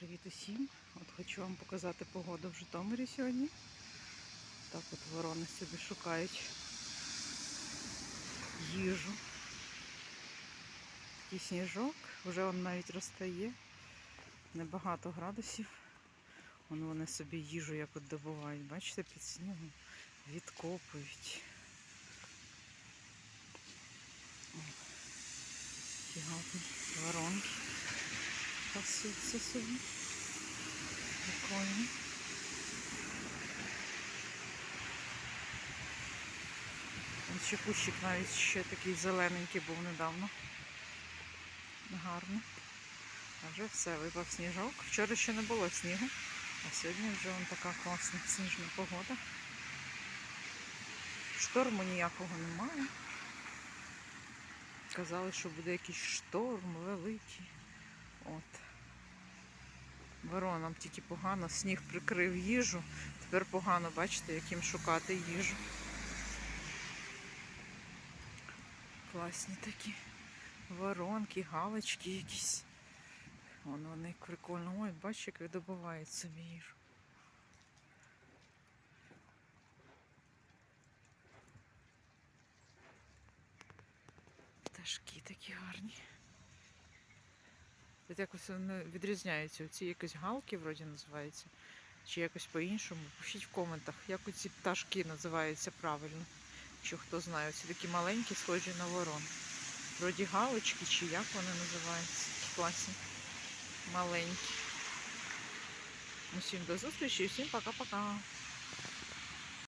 Привіт усім! От хочу вам показати погоду в Житомирі сьогодні. Так от ворони собі шукають їжу. Такий сніжок, вже він навіть розтає. Небагато градусів. Вон вони собі їжу як от добувають. Бачите, під снігом відкопують. Такі воронки. Пасуться собі. Прикольно. Ось ще кущик навіть ще такий зелененький був недавно. Гарно. А вже все, випав сніжок. Вчора ще не було снігу, а сьогодні вже вон така класна сніжна погода. Шторму ніякого немає. Казали, що буде якийсь шторм великий. Воронам тільки погано, сніг прикрив їжу. Тепер погано, бачите, яким шукати їжу. Класні такі воронки, галочки якісь. Вон вони як прикольно. Ой, бачиш, як видобувають собі їжу. Пташки такі гарні. Тут якось вони відрізняються. Ці якось галки вроді називаються. Чи якось по-іншому. Пишіть в коментах, як ці пташки називаються правильно. Якщо хто знає, ці такі маленькі, схожі на ворон. Вроді галочки, чи як вони називаються. Такі класні. Маленькі. Усім до зустрічі, всім пока-пока.